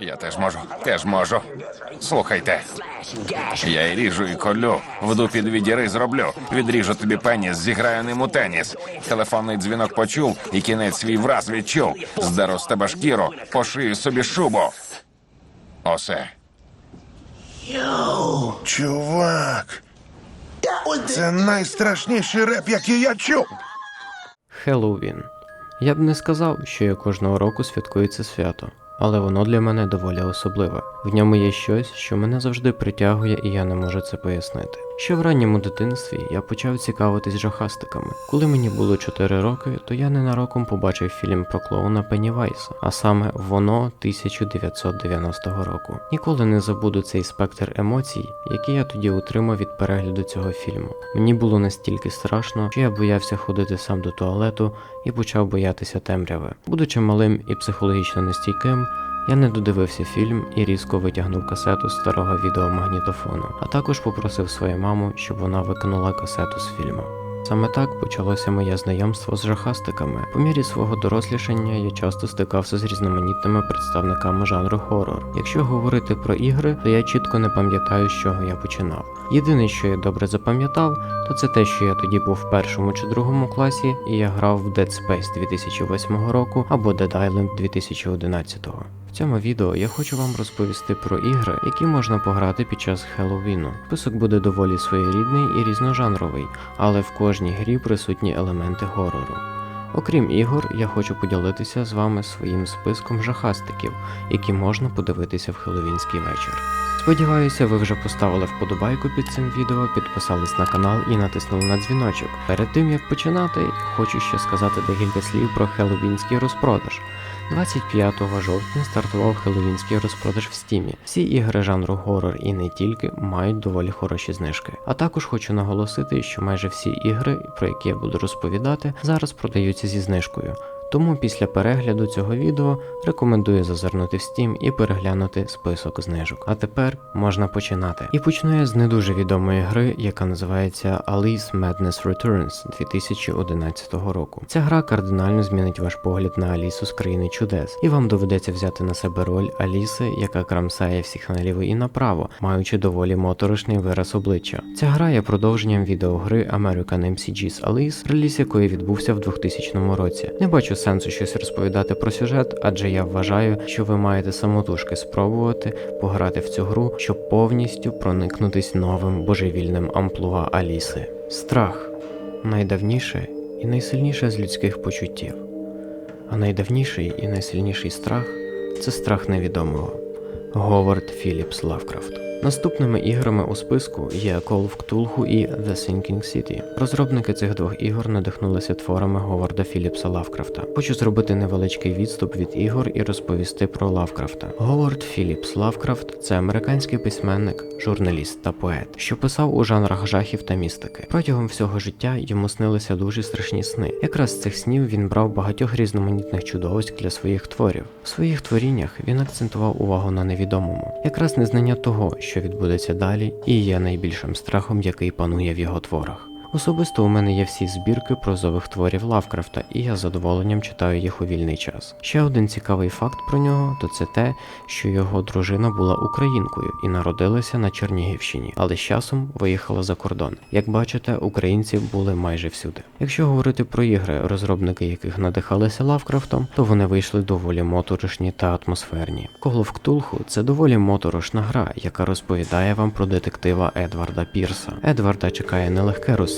Я теж можу, теж можу. Слухайте. Я і ріжу і колю. Вду під відіри зроблю. Відріжу тобі пеніс, зіграю ним у теніс. Телефонний дзвінок почув і кінець свій враз відчув. Здеру з тебе шкіру, пошию собі шубу. Осе. Чувак, це найстрашніший реп, який я чув. Хеллоуін. Я б не сказав, що я кожного року святкую це свято, але воно для мене доволі особливе. В ньому є щось, що мене завжди притягує, і я не можу це пояснити. Ще в ранньому дитинстві я почав цікавитись жахастиками. Коли мені було 4 роки, то я ненароком побачив фільм про клоуна Пеннівайса, а саме воно 1990 року. Ніколи не забуду цей спектр емоцій, які я тоді отримав від перегляду цього фільму. Мені було настільки страшно, що я боявся ходити сам до туалету і почав боятися темряви. Будучи малим і психологічно нестійким, я не додивився фільм і різко витягнув касету з старого відеомагнітофону, а також попросив свою маму, щоб вона викинула касету з фільму. Саме так почалося моє знайомство з жахастиками. По мірі свого дорослішання я часто стикався з різноманітними представниками жанру хорор. Якщо говорити про ігри, то я чітко не пам'ятаю, з чого я починав. Єдине, що я добре запам'ятав, то це те, що я тоді був в першому чи другому класі, і я грав в Dead Space 2008 року або Dead Island 2011. В цьому відео я хочу вам розповісти про ігри, які можна пограти під час Хеллоуіну. Список буде доволі своєрідний і різножанровий, але в кожній грі присутні елементи горору. Окрім ігор, я хочу поділитися з вами своїм списком жахастиків, які можна подивитися в хеллоуінський вечір. Сподіваюся, ви вже поставили вподобайку під цим відео, підписались на канал і натиснули на дзвіночок. Перед тим як починати, хочу ще сказати декілька слів про хеллоуінський розпродаж. 25 жовтня стартував хеллоуінський розпродаж в стімі. Всі ігри жанру горор і не тільки мають доволі хороші знижки. А також хочу наголосити, що майже всі ігри, про які я буду розповідати, зараз продаються зі знижкою. Тому після перегляду цього відео рекомендую зазирнути в Steam і переглянути список знижок. А тепер можна починати. І почну я з не дуже відомої гри, яка називається Alice Madness Returns 2011 року. Ця гра кардинально змінить ваш погляд на Алісу з країни чудес, і вам доведеться взяти на себе роль Аліси, яка крамсає всіх наліво і направо, маючи доволі моторошний вираз обличчя. Ця гра є продовженням відеогри American MCG's Alice, реліз якої відбувся в 2000 році. Не бачу сенсу щось розповідати про сюжет, адже я вважаю, що ви маєте самотужки спробувати пограти в цю гру, щоб повністю проникнутись новим божевільним амплуа Аліси. Страх найдавніше і найсильніше з людських почуттів. А найдавніший і найсильніший страх це страх невідомого. Говард Філіпс Лавкрафт. Наступними іграми у списку є Call of Cthulhu і The Sinking City. Розробники цих двох ігор надихнулися творами Говарда Філіпса Лавкрафта. Хочу зробити невеличкий відступ від ігор і розповісти про Лавкрафта. Говард Філіпс Лавкрафт це американський письменник, журналіст та поет, що писав у жанрах жахів та містики. Протягом всього життя йому снилися дуже страшні сни. Якраз з цих снів він брав багатьох різноманітних чудовиськ для своїх творів. В своїх творіннях він акцентував увагу на невідомому. Якраз незнання того, що відбудеться далі, і є найбільшим страхом, який панує в його творах. Особисто у мене є всі збірки прозових творів Лавкрафта, і я з задоволенням читаю їх у вільний час. Ще один цікавий факт про нього то це те, що його дружина була українкою і народилася на Чернігівщині, але з часом виїхала за кордон. Як бачите, українці були майже всюди. Якщо говорити про ігри, розробники яких надихалися Лавкрафтом, то вони вийшли доволі моторошні та атмосферні. Call of Cthulhu – це доволі моторошна гра, яка розповідає вам про детектива Едварда Пірса. Едварда чекає нелегке розслідування,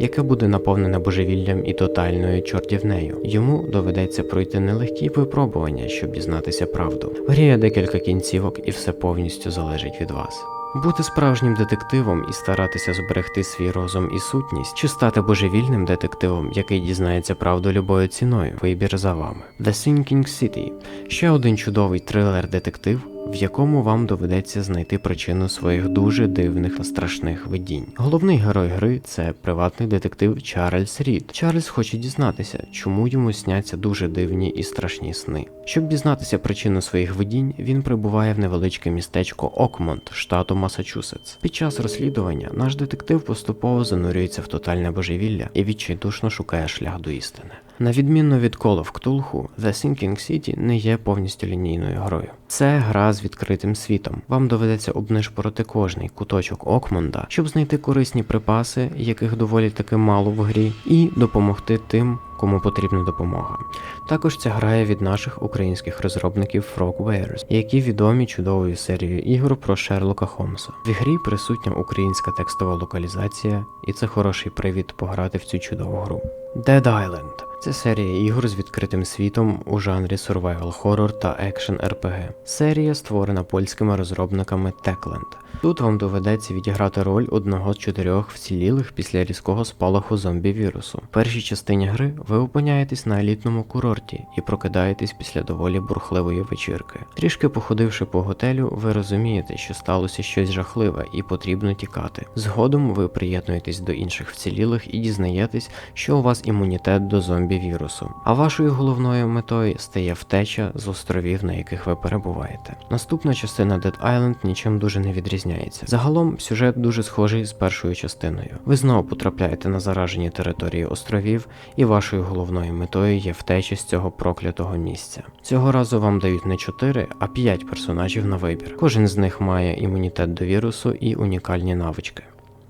яке буде наповнене божевіллям і тотальною чортівнею. Йому доведеться пройти нелегкі випробування, щоб дізнатися правду. В грі є декілька кінцівок, і все повністю залежить від вас. Бути справжнім детективом і старатися зберегти свій розум і сутність, чи стати божевільним детективом, який дізнається правду любою ціною. Вибір за вами. The Sinking City – ще один чудовий трилер-детектив, в якому вам доведеться знайти причину своїх дуже дивних та страшних видінь. Головний герой гри це приватний детектив Чарльз Рід. Чарльз хоче дізнатися, чому йому сняться дуже дивні і страшні сни. Щоб дізнатися причину своїх видінь, він прибуває в невеличке містечко Окмонт, штату Масачусетс. Під час розслідування наш детектив поступово занурюється в тотальне божевілля і відчайдушно шукає шлях до істини. На відміну від Call of Cthulhu, The Sinking City не є повністю лінійною грою. Це гра з відкритим світом. Вам доведеться обнишпорити кожний куточок Окмонда, щоб знайти корисні припаси, яких доволі таки мало в грі, і допомогти тим, кому потрібна допомога. Також ця грає від наших українських розробників Frogwares, які відомі чудовою серією ігор про Шерлока Холмса. В грі присутня українська текстова локалізація, і це хороший привід пограти в цю чудову гру. Dead Island це серія ігор з відкритим світом у жанрі survival horror та екшен RPG. Серія створена польськими розробниками Techland. Тут вам доведеться відіграти роль одного з чотирьох вцілілих після різкого спалаху зомбі-вірусу. В першій частині гри ви опиняєтесь на елітному курорті і прокидаєтесь після доволі бурхливої вечірки. Трішки походивши по готелю, ви розумієте, що сталося щось жахливе і потрібно тікати. Згодом ви приєднуєтесь до інших вцілілих і дізнаєтесь, що у вас імунітет до зомбі-вірусу. А вашою головною метою стає втеча з островів, на яких ви перебуваєте. Наступна частина Dead Island нічим дуже не відрізняється. Загалом сюжет дуже схожий з першою частиною. Ви знову потрапляєте на заражені території островів, і вашою головною метою є втеча з цього проклятого місця. Цього разу вам дають не 4, а 5 персонажів на вибір. Кожен з них має імунітет до вірусу і унікальні навички.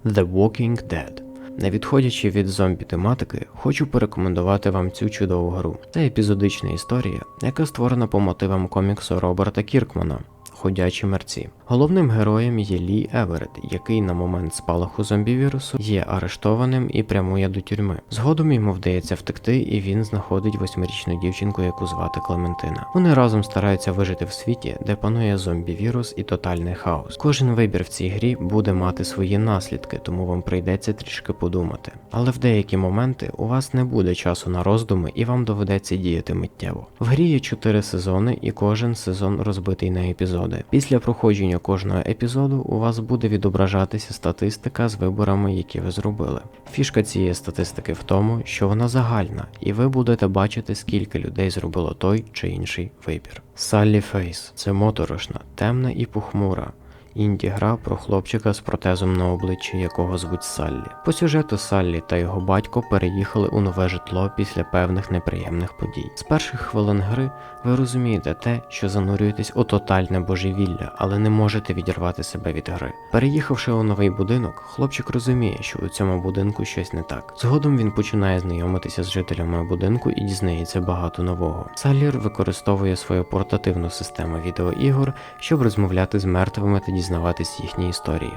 The Walking Dead. Не відходячи від зомбі тематики, хочу порекомендувати вам цю чудову гру. Це епізодична історія, яка створена по мотивам коміксу Роберта Кіркмана. Ходячі мерці. Головним героєм є Лі Еверет, який на момент спалаху зомбі-вірусу є арештованим і прямує до тюрми. Згодом йому вдається втекти, і він знаходить восьмирічну дівчинку, яку звати Клементина. Вони разом стараються вижити в світі, де панує зомбі-вірус і тотальний хаос. Кожен вибір в цій грі буде мати свої наслідки, тому вам прийдеться трішки подумати. Але в деякі моменти у вас не буде часу на роздуми, і вам доведеться діяти миттєво. В грі є 4 сезони, і кожен сезон розбитий на епізоди. Після проходження кожного епізоду у вас буде відображатися статистика з виборами, які ви зробили. Фішка цієї статистики в тому, що вона загальна, і ви будете бачити, скільки людей зробило той чи інший вибір. Саллі Фейс це моторошна, темна і похмура. Інді-гра про хлопчика з протезом на обличчі, якого звуть Саллі. По сюжету Саллі та його батько переїхали у нове житло після певних неприємних подій. З перших хвилин гри ви розумієте те, що занурюєтесь у тотальне божевілля, але не можете відірвати себе від гри. Переїхавши у новий будинок, хлопчик розуміє, що у цьому будинку щось не так. Згодом він починає знайомитися з жителями будинку і дізнається багато нового. Саллір використовує свою портативну систему відеоігор, щоб розмовляти з мертвими та дізнаватись їхні історії.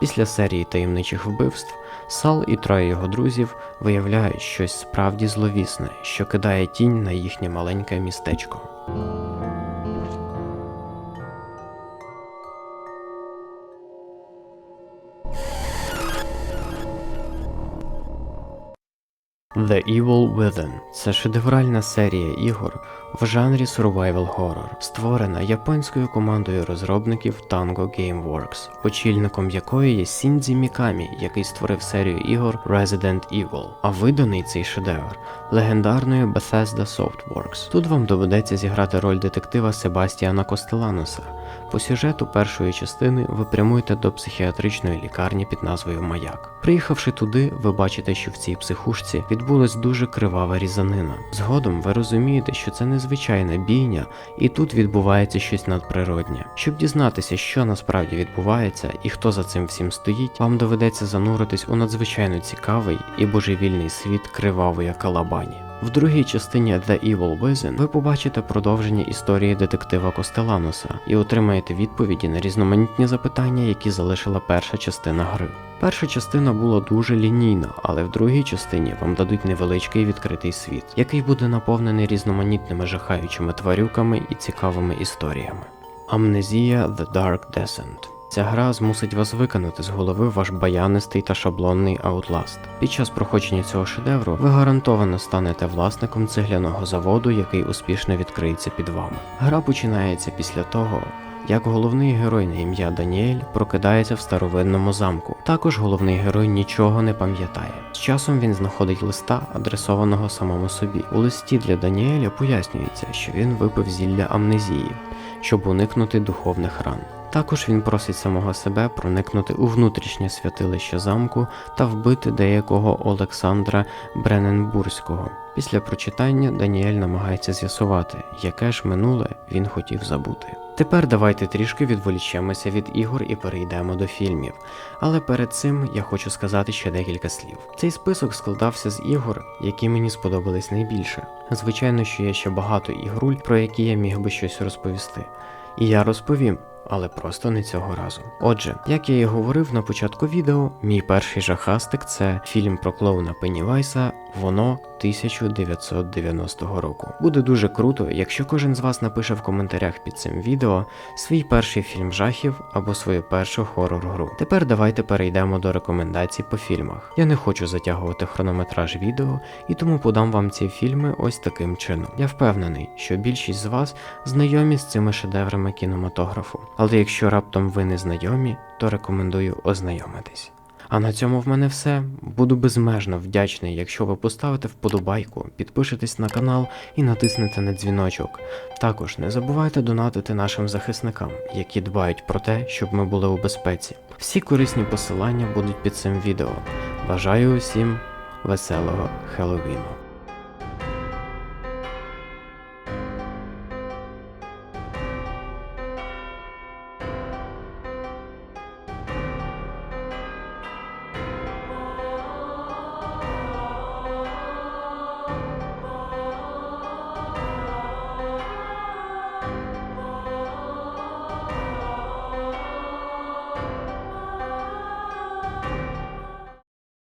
Після серії таємничих вбивств Сал і троє його друзів виявляють щось справді зловісне, що кидає тінь на їхнє маленьке містечко. The Evil Within це шедевральна серія ігор в жанрі survival horror, створена японською командою розробників Tango Gameworks, очільником якої є Сіндзі Мікамі, який створив серію ігор Resident Evil, а виданий цей шедевр легендарною Bethesda Softworks. Тут вам доведеться зіграти роль детектива Себастіана Костелануса. По сюжету першої частини ви прямуєте до психіатричної лікарні під назвою Маяк. Приїхавши туди, ви бачите, що в цій психушці відбулась дуже кривава різанина. Згодом ви розумієте, що це незвичайна бійня, і тут відбувається щось надприроднє. Щоб дізнатися, що насправді відбувається і хто за цим всім стоїть, вам доведеться зануритись у надзвичайно цікавий і божевільний світ кривавої калабані. В другій частині The Evil Within ви побачите продовження історії детектива Костелануса і отримаєте відповіді на різноманітні запитання, які залишила перша частина гри. Перша частина була дуже лінійна, але в другій частині вам дадуть невеличкий відкритий світ, який буде наповнений різноманітними жахаючими тварюками і цікавими історіями. Амнезія The Dark Descent Ця гра змусить вас виконати з голови ваш баянистий та шаблонний Outlast. Під час проходження цього шедевру ви гарантовано станете власником цегляного заводу, який успішно відкриється під вами. Гра починається після того. Як головний герой на ім'я Даніель прокидається в старовинному замку. Також головний герой нічого не пам'ятає. З часом він знаходить листа, адресованого самому собі. У листі для Даніеля пояснюється, що він випив зілля амнезії, щоб уникнути духовних ран. Також він просить самого себе проникнути у внутрішнє святилище замку та вбити деякого Олександра Брененбурзького. Після прочитання Даніель намагається з'ясувати, яке ж минуле він хотів забути. Тепер давайте трішки відволічемося від ігор і перейдемо до фільмів. Але перед цим я хочу сказати ще декілька слів. Цей список складався з ігор, які мені сподобались найбільше. Звичайно, що є ще багато ігруль, про які я міг би щось розповісти. І я розповім, але просто не цього разу. Отже, як я і говорив на початку відео, мій перший жахастик це фільм про клоуна Пеннівайса Воно 1990 року. Буде дуже круто, якщо кожен з вас напише в коментарях під цим відео свій перший фільм жахів або свою першу хорор-гру. Тепер давайте перейдемо до рекомендацій по фільмах. Я не хочу затягувати хронометраж відео, і тому подам вам ці фільми ось таким чином. Я впевнений, що більшість з вас знайомі з цими шедеврами кінематографу. Але якщо раптом ви не знайомі, то рекомендую ознайомитись. А на цьому в мене все. Буду безмежно вдячний, якщо ви поставите вподобайку, підпишетесь на канал і натиснете на дзвіночок. Також не забувайте донатити нашим захисникам, які дбають про те, щоб ми були у безпеці. Всі корисні посилання будуть під цим відео. Бажаю усім веселого Хеллоуіну!